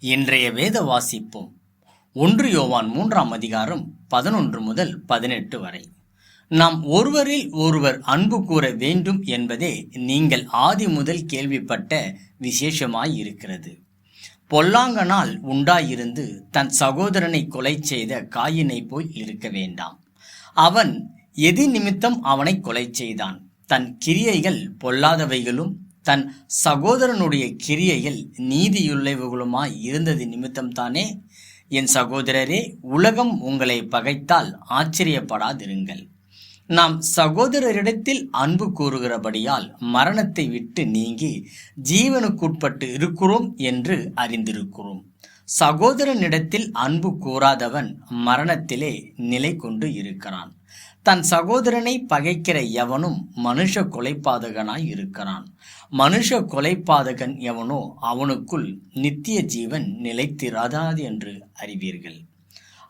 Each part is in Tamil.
இன்றைய வேத வாசிப்போம். ஒன்று யோவான் மூன்றாம் அதிகாரம் பதினொன்று முதல் பதினெட்டு வரை. நாம் ஒருவரில் ஒருவர் அன்பு கூற வேண்டும் என்பதே நீங்கள் ஆதி முதல் கேள்விப்பட்ட விசேஷமாய் இருக்கிறது. பொல்லாங்கனால் உண்டாயிருந்து தன் சகோதரனை கொலை செய்த காயினை போய் இருக்க வேண்டாம். அவன் எது நிமித்தம் அவனை கொலை செய்தான். தன் கிரியைகள் பொல்லாதவைகளும் தன் சகோதரனுடைய கிரியையில் நீதியுள்ளவுகளுமாய் இருந்தது நிமித்தம்தானே? என் சகோதரரே உலகம் உங்களை பகைத்தால் ஆச்சரியப்படாதிருங்கள். நாம் சகோதரரிடத்தில் அன்பு கூறுகிறபடியால் மரணத்தை விட்டு நீங்கி ஜீவனுக்குட்பட்டு இருக்கிறோம் என்று அறிந்திருக்கிறோம். சகோதரனிடத்தில் அன்பு கூறாதவன் மரணத்திலே நிலை கொண்டு இருக்கிறான். தன் சகோதரனை பகைக்கிற எவனும் மனுஷ கொலைப்பாதகனாய் இருக்கிறான். மனுஷ கொலைப்பாதகன் எவனோ அவனுக்குள் நித்திய ஜீவன் நிலைத்திராதாது என்று அறிவீர்கள்.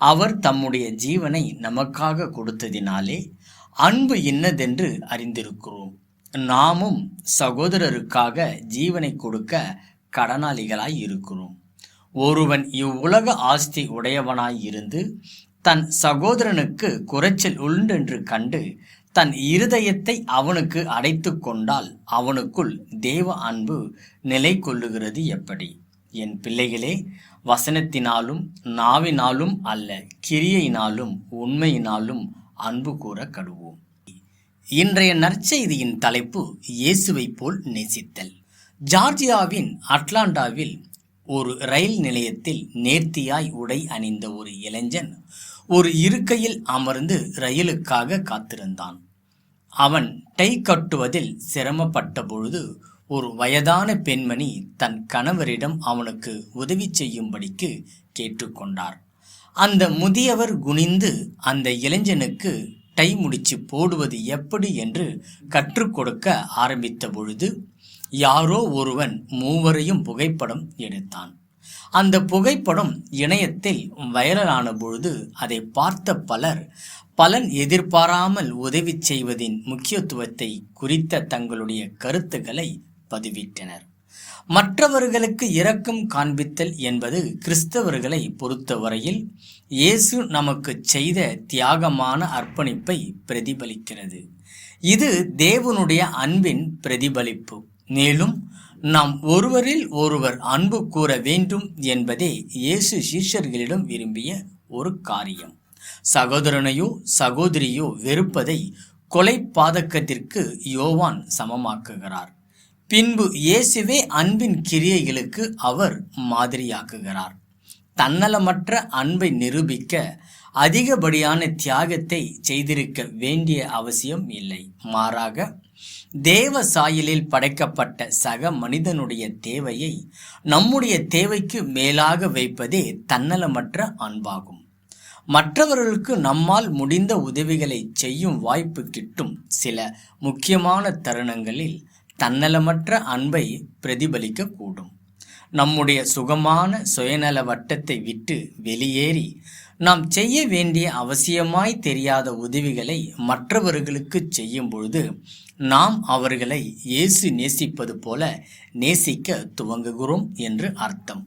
அவர் தம்முடைய ஜீவனை நமக்காக கொடுத்ததினாலே அன்பு இன்னதென்று அறிந்திருக்கிறோம். நாமும் சகோதரருக்காக ஜீவனை கொடுக்க கடனாளிகளாய் இருக்கிறோம். ஒருவன் இவ்வுலக ஆஸ்தி உடையவனாய் இருந்து தன் சகோதரனுக்கு குறைச்சல் உண்டென்று கண்டு தன் இருதயத்தை அவனுக்கு அடைத்து கொண்டால் அவனுக்குள் தேவ அன்பு நிலை கொள்ளுகிறது எப்படி? என் பிள்ளைகளே வசனத்தினாலும் நாவினாலும் அல்ல கிரியையினாலும் உண்மையினாலும் அன்பு கூற கடுவோம். இன்றைய நற்செய்தியின் தலைப்பு இயேசுவை போல் நேசித்தல். ஜார்ஜியாவின் அட்லாண்டாவில் ஒரு ரயில் நிலையத்தில் நேர்த்தியாய் உடை அணிந்த ஒரு இளைஞன் ஒரு இருக்கையில் அமர்ந்து ரயிலுக்காக காத்திருந்தான். அவன் டை கட்டுவதில் சிரமப்பட்ட பொழுது ஒரு வயதான பெண்மணி தன் கணவரிடம் அவனுக்கு உதவி செய்யும்படிக்கு கேட்டுக்கொண்டார். அந்த முதியவர் குனிந்து அந்த இளைஞனுக்கு டை முடிச்சு போடுவது எப்படி என்று கற்றுக் கொடுக்க ஆரம்பித்த பொழுது யாரோ ஒருவன் மூவரையும் புகைப்படம் எடுத்தான். அந்த புகைப்படம் இணையத்தில் வைரலான பொழுது அதை பார்த்த பலர் பலன் எதிர்பாராமல் உதவி செய்வதின் முக்கியத்துவத்தை குறித்த தங்களுடைய கருத்துக்களை பதிவிட்டனர். மற்றவர்களுக்கு இரக்கம் காண்பித்தல் என்பது கிறிஸ்தவர்களை பொறுத்தவரையில் இயேசு நமக்கு செய்த தியாகமான அர்ப்பணிப்பை பிரதிபலிக்கிறது. இது தேவனுடைய அன்பின் பிரதிபலிப்பு. மேலும் நாம் ஒருவரில் ஒருவர் அன்பு கூற வேண்டும் என்பதே இயேசு சீஷர்களிடம் விரும்பிய ஒரு காரியம். சகோதரனையோ சகோதரியோ வெறுப்பதை கொலை பாதக்கத்திற்கு யோவான் சமமாக்குகிறார். பின்பு இயேசுவே அன்பின் கிரியைகளுக்கு அவர் மாதிரியாக்குகிறார். தன்னலமற்ற அன்பை நிரூபிக்க அதிகப்படியான தியாகத்தை செய்திருக்க வேண்டிய அவசியம் இல்லை. மாறாக தேவ சாயலில் படைக்கப்பட்ட சக மனிதனுடைய தேவையை நம்முடைய தேவைக்கு மேலாக வைப்பதே தன்னலமற்ற அன்பாகும். மற்றவர்களுக்கு நம்மால் முடிந்த உதவிகளை செய்யும் வாய்ப்பு கிட்டும் சில முக்கியமான தருணங்களில் தன்னலமற்ற அன்பை பிரதிபலிக்கக்கூடும். நம்முடைய சுகமான சுயநல வட்டத்தை விட்டு வெளியேறி நாம் செய்ய வேண்டிய அவசியமாய் தெரியாத உதவிகளை மற்றவர்களுக்கு செய்யும் பொழுது நாம் அவர்களை இயேசு நேசிப்பது போல நேசிக்க துவங்குகிறோம் என்று அர்த்தம்.